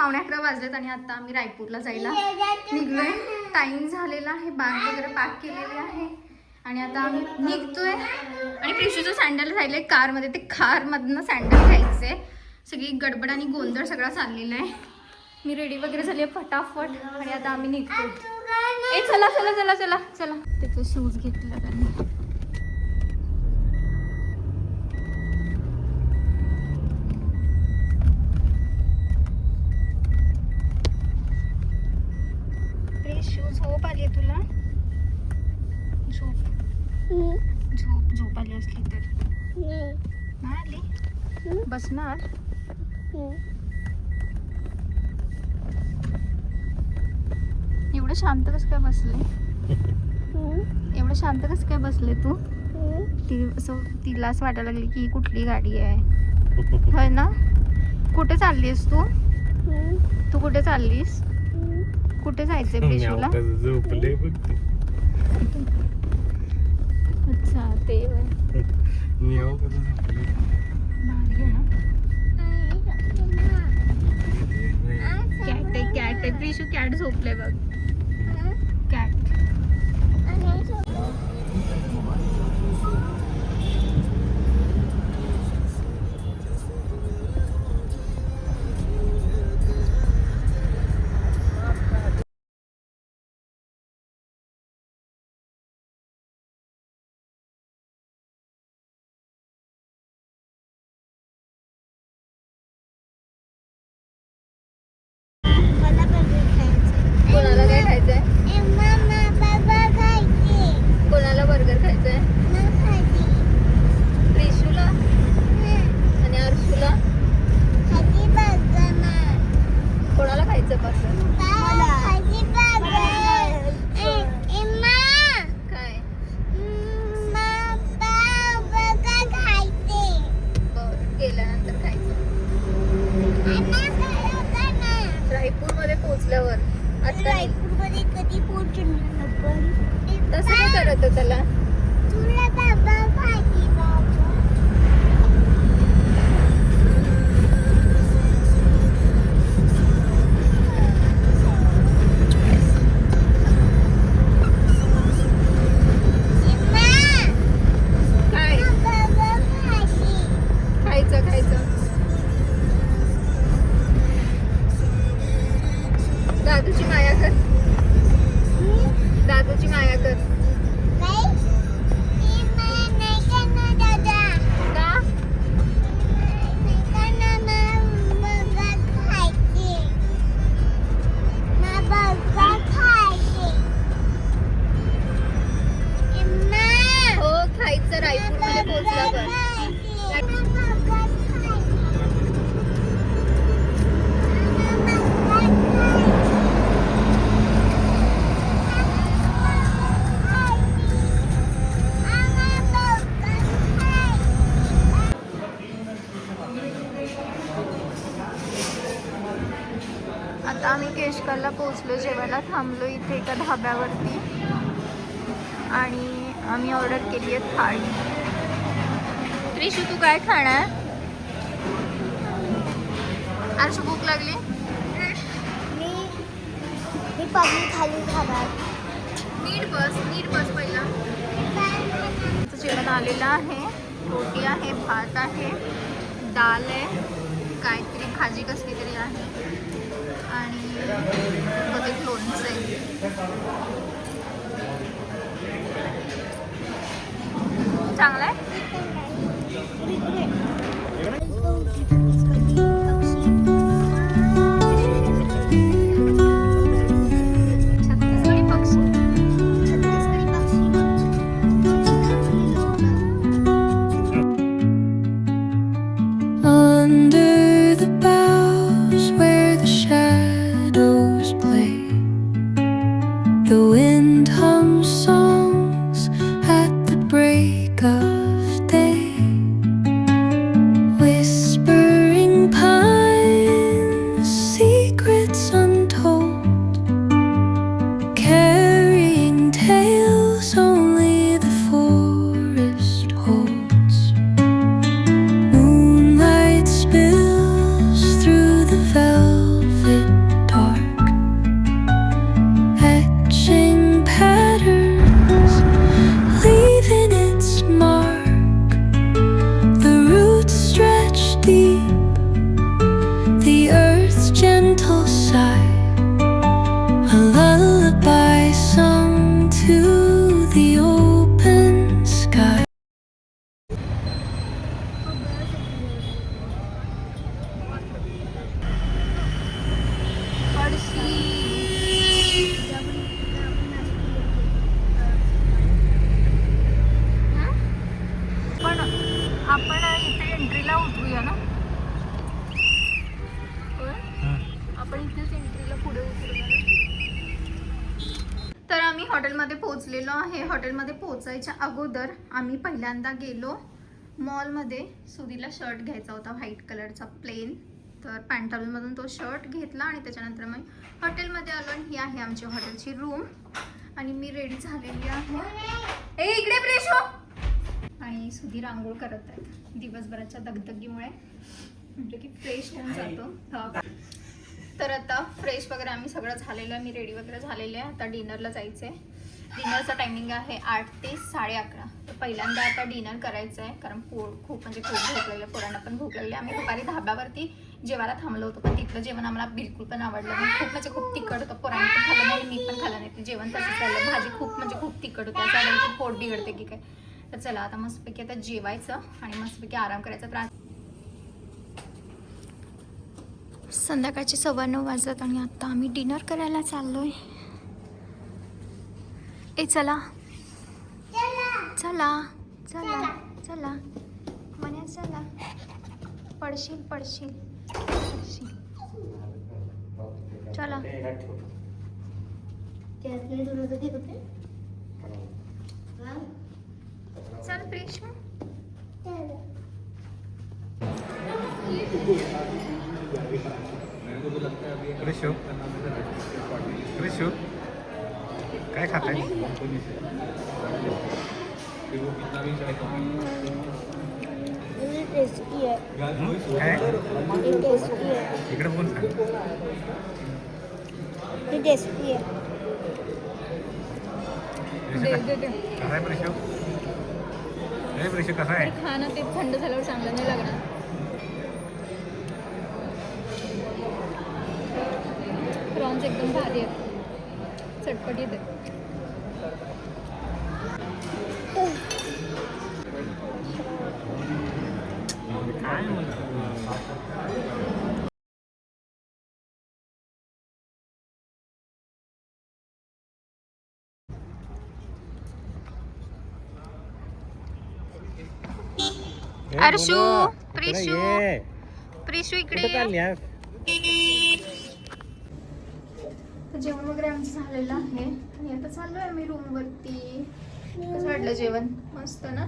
पावणे अकरा वाजलेत आणि आता आम्ही रायपूरला जायला निघलोय. टाइम झालेला आहे बॅग वगैरे पॅक केलेली आहे. आणि आता आम्ही निघतोय. आणि प्रिशूचं सँडल राहिले कारमध्ये. ते कारमधनं सँडल घ्यायचंय. सगळी गडबड आणि गोंधळ सगळा चाललेला आहे. मी रेडी वगैरे झाली आहे फटाफट. आणि आता आम्ही निघतो ए चला चला चला चला चला. त्याचे शूज घेतले त्यांनी शूज झोप आली आहे तुला? झोप. झोप झोप आली असली तर. नाही आली? बसणार? एवढं शांत कस काय बसले? एवढं शांत कस काय बसले तू? ती असं तिला असं वाटायला लागली की ही कुठली गाडी आहे? होय ना? कुठे चाललीस तू? तू कुठे चाललीस? कुठे जायचंय प्रिशूला झोपले बघ. अच्छा ते ना. कॅट आहे कॅट आहे. प्रिशू कॅट झोपले बघ. आम्ही केशकरला पोहोचलो जेवायला थांबलो इथे एका ढाब्यावरती. आणि आम्ही ऑर्डर केली आहे थाळी. त्रिशू तू काय खाणार? आरशू भूक लागली? मी खाली खाणार. नीट बस नीट बस पहिला. जेवण आलेलं आहे. रोटी आहे भात आहे डाल आहे. भाजी कसली तरी आहे. आणि ते लोणचं आहे. चांगलं आहे? आम्ही हॉटेलमध्ये पोहोचलेलो आहे. हॉटेलमध्ये पोहोचायच्या अगोदर आम्ही पहिल्यांदा गेलो. मॉलमध्ये सुधीला शर्ट घ्यायचा होता व्हाईट कलरचा प्लेन. तर पॅन्टालूनमधून तो शर्ट घेतला आणि त्याच्यानंतर मग हॉटेलमध्ये आलो आणि ही आहे आमची हॉटेलची रूम. आणि मी रेडी झालेली आहे. ए इकडे प्रेश! हो आणि सुधीर आंघोळ करत आहेत. दिवसभराच्या दगदगीमुळे. म्हटलं की फ्रेश होऊन जातो. तर आता फ्रेश वगैरे आम्ही सगळं झालेलं आहे. मी रेडी वगैरे झालेले आहे. आता डिनरला जायचं आहे डिनरचा टायमिंग आहे आठ ते साडे अकरा. तर पहिल्यांदा आता डिनर करायचं आहे कारण पोट खूप म्हणजे खूप भूक लागले आहे, पोरांना पण भूक लागली आहे. आम्ही दुपारी धाब्यावरती जेवायला थांबलो होतो. पण तिथलं जेवण आम्हाला बिलकुल पण आवडलं नाही. खूप म्हणजे खूप तिखट होतं. पोरांनी पण खाल्लं नाही मी पण खाल्लं नाही. ते जेवण तसंच झालं भाजी खूप म्हणजे खूप तिखट होती. असं की पोट बिघडते की काय. तर चला आता मस्तपैकी आता जेवायचं आणि मस्तपैकी आराम करायचा. त्रास संध्याकाळचे सव्वा नऊ वाजत आणि आता आम्ही डिनर करायला चाललोय. ए चला. चला. चला. चला. म्हणे चला. पडशील पडशील. पडशील. चला. चल प्रेशू रिशू. रिशू. काय खात आहे इकडे बोल सांग टेस्टी आहे रिशू कसा आहे रिशू? कसा आहे? खाणं ते थंड झाल्यावर चांगलं नाही लागणार. प्रॉन्स एकदम भारी आहेत चटपटीत आहेत काय म्हणतो अर्शू, प्रिशू. प्रिशू इकडे ये. तर जेवण वगैरे आमचं झालेलं आहे. आणि आता चाललोय आम्ही रूम वरती. कसं वाटलं जेवण? मस्त ना?